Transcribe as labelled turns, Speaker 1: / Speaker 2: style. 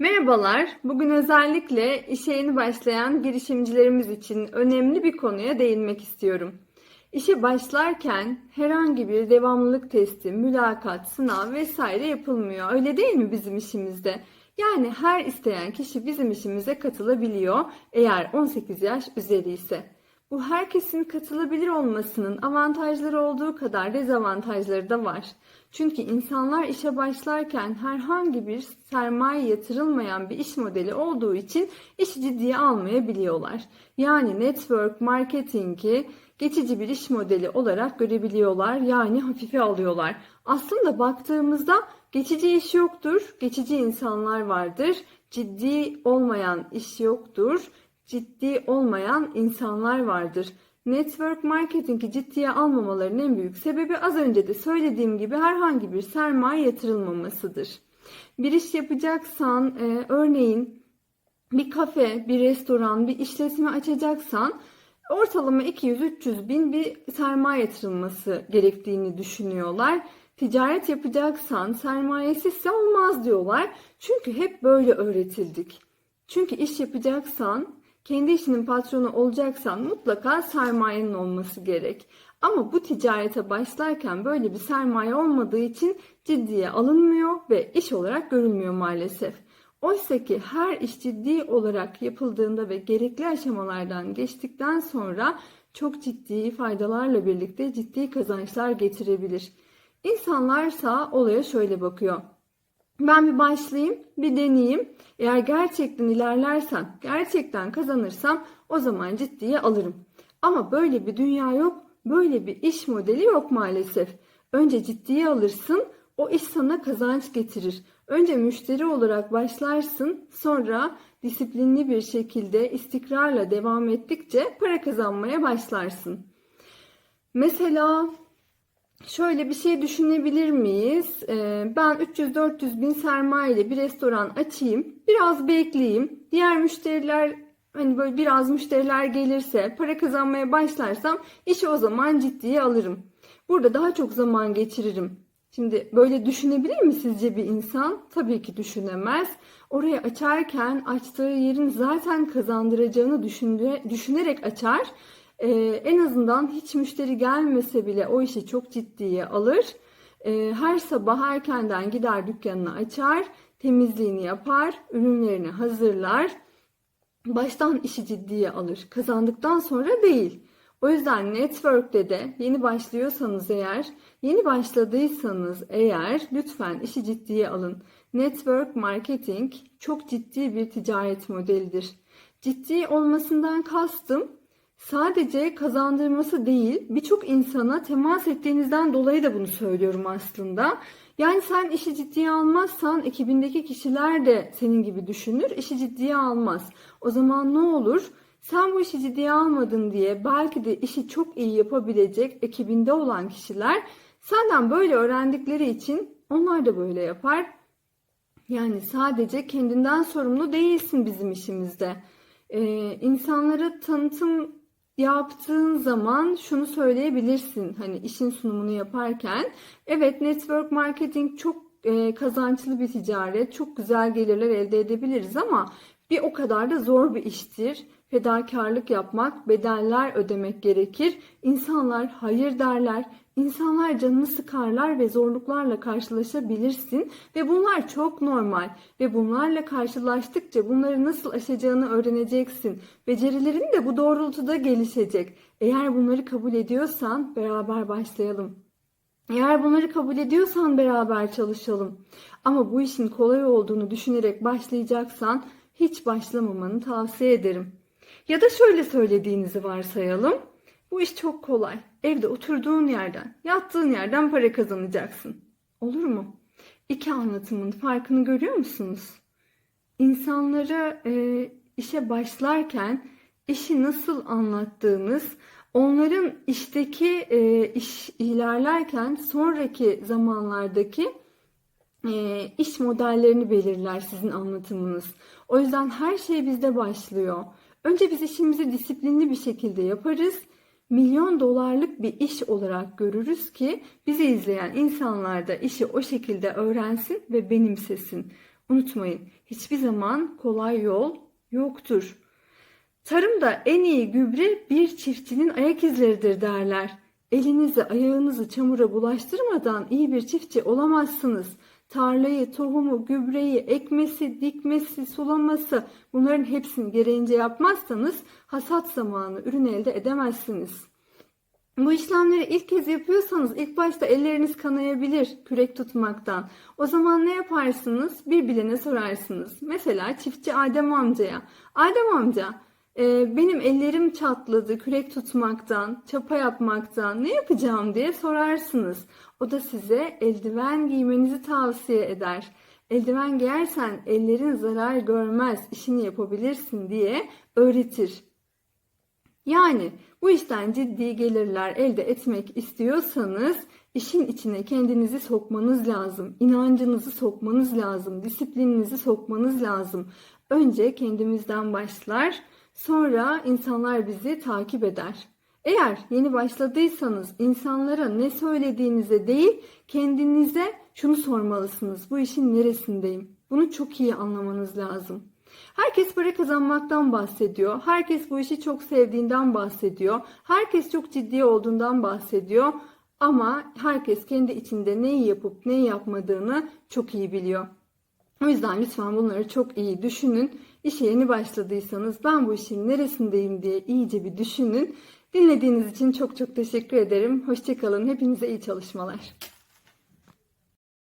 Speaker 1: Merhabalar. Bugün özellikle işe yeni başlayan girişimcilerimiz için önemli bir konuya değinmek istiyorum. İşe başlarken herhangi bir devamlılık testi, mülakat, sınav vesaire yapılmıyor. Öyle değil mi bizim işimizde? Yani her isteyen kişi bizim işimize katılabiliyor eğer 18 yaş üzeri ise. Bu herkesin katılabilir olmasının avantajları olduğu kadar dezavantajları da var. Çünkü insanlar işe başlarken herhangi bir sermaye yatırılmayan bir iş modeli olduğu için işi ciddiye almayabiliyorlar. Yani network marketingi geçici bir iş modeli olarak görebiliyorlar. Yani hafife alıyorlar. Aslında baktığımızda geçici iş yoktur, geçici insanlar vardır. Ciddi olmayan iş yoktur ciddi olmayan insanlar vardır. Network marketingi ciddiye almamaların en büyük sebebi az önce de söylediğim gibi herhangi bir sermaye yatırılmamasıdır. Bir iş yapacaksan e, örneğin bir kafe, bir restoran, bir işletme açacaksan ortalama 200-300 bin bir sermaye yatırılması gerektiğini düşünüyorlar. Ticaret yapacaksan sermayesizse olmaz diyorlar. Çünkü hep böyle öğretildik. Çünkü iş yapacaksan kendi işinin patronu olacaksan mutlaka sermayenin olması gerek. Ama bu ticarete başlarken böyle bir sermaye olmadığı için ciddiye alınmıyor ve iş olarak görülmüyor maalesef. Oysa ki her iş ciddi olarak yapıldığında ve gerekli aşamalardan geçtikten sonra çok ciddi faydalarla birlikte ciddi kazançlar getirebilir. İnsanlarsa olaya şöyle bakıyor. Ben bir başlayayım, bir deneyeyim. Eğer gerçekten ilerlersem, gerçekten kazanırsam o zaman ciddiye alırım. Ama böyle bir dünya yok, böyle bir iş modeli yok maalesef. Önce ciddiye alırsın, o iş sana kazanç getirir. Önce müşteri olarak başlarsın, sonra disiplinli bir şekilde istikrarla devam ettikçe para kazanmaya başlarsın. Mesela Şöyle bir şey düşünebilir miyiz? Ee, ben 300-400 bin sermaye bir restoran açayım. Biraz bekleyeyim. Diğer müşteriler hani böyle biraz müşteriler gelirse para kazanmaya başlarsam işi o zaman ciddiye alırım. Burada daha çok zaman geçiririm. Şimdi böyle düşünebilir mi sizce bir insan? Tabii ki düşünemez. Orayı açarken açtığı yerin zaten kazandıracağını düşünerek açar e, en azından hiç müşteri gelmese bile o işi çok ciddiye alır. E, her sabah erkenden gider dükkanını açar, temizliğini yapar, ürünlerini hazırlar. Baştan işi ciddiye alır. Kazandıktan sonra değil. O yüzden network'te de yeni başlıyorsanız eğer, yeni başladıysanız eğer lütfen işi ciddiye alın. Network marketing çok ciddi bir ticaret modelidir. Ciddi olmasından kastım sadece kazandırması değil, birçok insana temas ettiğinizden dolayı da bunu söylüyorum aslında. Yani sen işi ciddiye almazsan ekibindeki kişiler de senin gibi düşünür, işi ciddiye almaz. O zaman ne olur? Sen bu işi ciddiye almadın diye belki de işi çok iyi yapabilecek ekibinde olan kişiler senden böyle öğrendikleri için onlar da böyle yapar. Yani sadece kendinden sorumlu değilsin bizim işimizde. Ee, insanlara tanıtım yaptığın zaman şunu söyleyebilirsin hani işin sunumunu yaparken evet network marketing çok e, kazançlı bir ticaret çok güzel gelirler elde edebiliriz ama bir o kadar da zor bir iştir fedakarlık yapmak, bedeller ödemek gerekir. İnsanlar hayır derler, insanlar canını sıkarlar ve zorluklarla karşılaşabilirsin ve bunlar çok normal ve bunlarla karşılaştıkça bunları nasıl aşacağını öğreneceksin. Becerilerin de bu doğrultuda gelişecek. Eğer bunları kabul ediyorsan beraber başlayalım. Eğer bunları kabul ediyorsan beraber çalışalım. Ama bu işin kolay olduğunu düşünerek başlayacaksan hiç başlamamanı tavsiye ederim. Ya da şöyle söylediğinizi varsayalım. Bu iş çok kolay. Evde oturduğun yerden, yattığın yerden para kazanacaksın. Olur mu? İki anlatımın farkını görüyor musunuz? İnsanlara e, işe başlarken işi nasıl anlattığınız, onların işteki e, iş ilerlerken sonraki zamanlardaki e, iş modellerini belirler sizin anlatımınız. O yüzden her şey bizde başlıyor. Önce biz işimizi disiplinli bir şekilde yaparız. Milyon dolarlık bir iş olarak görürüz ki bizi izleyen insanlar da işi o şekilde öğrensin ve benimsesin. Unutmayın, hiçbir zaman kolay yol yoktur. Tarımda en iyi gübre bir çiftçinin ayak izleridir derler. Elinizi ayağınızı çamura bulaştırmadan iyi bir çiftçi olamazsınız. Tarlayı, tohumu, gübreyi, ekmesi, dikmesi, sulaması bunların hepsini gereğince yapmazsanız hasat zamanı ürün elde edemezsiniz. Bu işlemleri ilk kez yapıyorsanız ilk başta elleriniz kanayabilir kürek tutmaktan. O zaman ne yaparsınız? Bir bilene sorarsınız. Mesela çiftçi Adem amcaya. Adem amca benim ellerim çatladı kürek tutmaktan, çapa yapmaktan ne yapacağım diye sorarsınız. O da size eldiven giymenizi tavsiye eder. Eldiven giyersen ellerin zarar görmez, işini yapabilirsin diye öğretir. Yani bu işten ciddi gelirler elde etmek istiyorsanız işin içine kendinizi sokmanız lazım. inancınızı sokmanız lazım. Disiplininizi sokmanız lazım. Önce kendimizden başlar, sonra insanlar bizi takip eder. Eğer yeni başladıysanız insanlara ne söylediğinize değil, kendinize şunu sormalısınız. Bu işin neresindeyim? Bunu çok iyi anlamanız lazım. Herkes para kazanmaktan bahsediyor. Herkes bu işi çok sevdiğinden bahsediyor. Herkes çok ciddi olduğundan bahsediyor. Ama herkes kendi içinde neyi yapıp neyi yapmadığını çok iyi biliyor. O yüzden lütfen bunları çok iyi düşünün. İşe yeni başladıysanız ben bu işin neresindeyim diye iyice bir düşünün. Dinlediğiniz için çok çok teşekkür ederim. Hoşçakalın. Hepinize iyi çalışmalar.